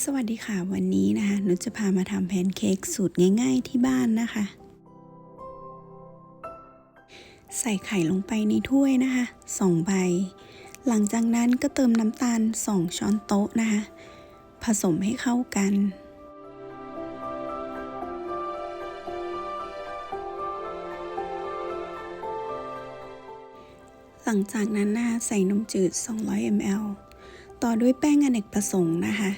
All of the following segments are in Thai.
สวัสดีค่ะวันนี้นะคะนุชจะพามาทำแพนเค้กสูตรง่าย ๆที่บ้านนะคะ ใส่ไข่ลงไปในถ้วยนะคะ2ใบ หลังจากนั้นก็เติมน้ำตาล 2 ช้อนโต๊ะนะคะ ผสมให้เข้ากัน หลังจากนั้นนะคะใส่นมจืด 200 ml ต่อด้วยแป้งอเนกประสงค์นะคะ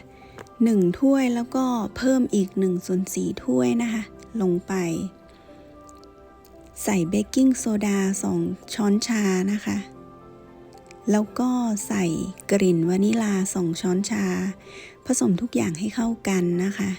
1 ถ้วยแล้วก็เพิ่มอีก1ส่วน4ถ้วยนะคะ ลงไป ใส่เบกกิ้งโซดา 2 ช้อนชานะคะ แล้วก็ใส่กลิ่นวานิลา 2 ช้อนชา ผสมทุกอย่างให้เข้ากันนะคะ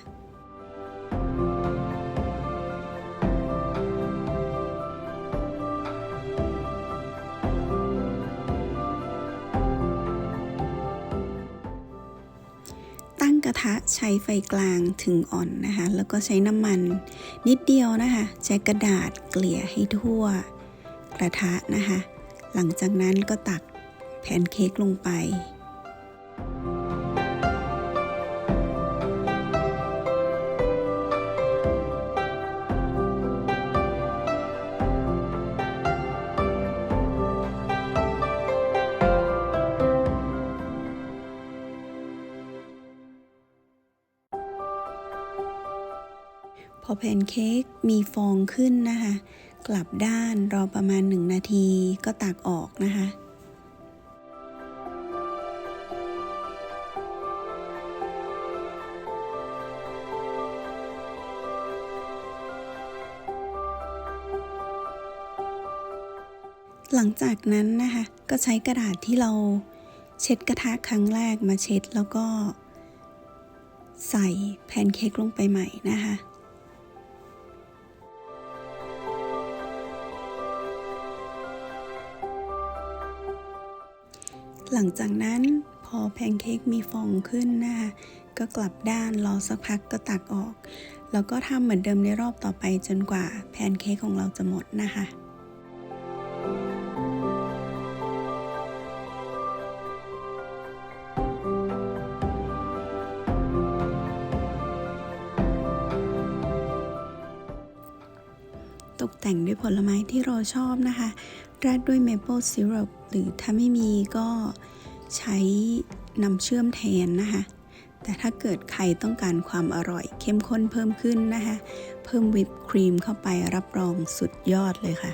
ระทะใช้ไฟกลางถึงอ่อนนะคะ แล้วก็ใช้น้ำมันนิดเดียวนะคะ ใช้กระดาษเกลี่ยให้ทั่วกระทะนะคะ หลังจากนั้นก็ตักแพนเค้กลงไป พอแพนเค้กมีฟองขึ้นนะคะ กลับด้านรอประมาณ 1 นาทีก็ตักออกนะคะหลังจากนั้นนะคะ ก็ใช้กระดาษที่เราเช็ดกระทะครั้งแรกมาเช็ดแล้วก็ ใส่แพนเค้กลงไปใหม่นะคะ หลังจากนั้นพอแพนเค้กมีฟองขึ้นนะคะก็กลับด้านรอสักพักก็ตักออก แล้วก็ทำเหมือนเดิมในรอบต่อไปจนกว่าแพนเค้กของเราจะหมดนะคะตกแต่งด้วยผลไม้ที่เราชอบนะคะ ราดด้วยเมเปิลซีรัปหรือถ้าไม่มีก็ใช้น้ำเชื่อมแทนนะคะ แต่ถ้าเกิดใครต้องการความอร่อยเข้มข้นเพิ่มขึ้นนะคะ เพิ่มวิปครีมเข้าไปรับรองสุดยอดเลยค่ะ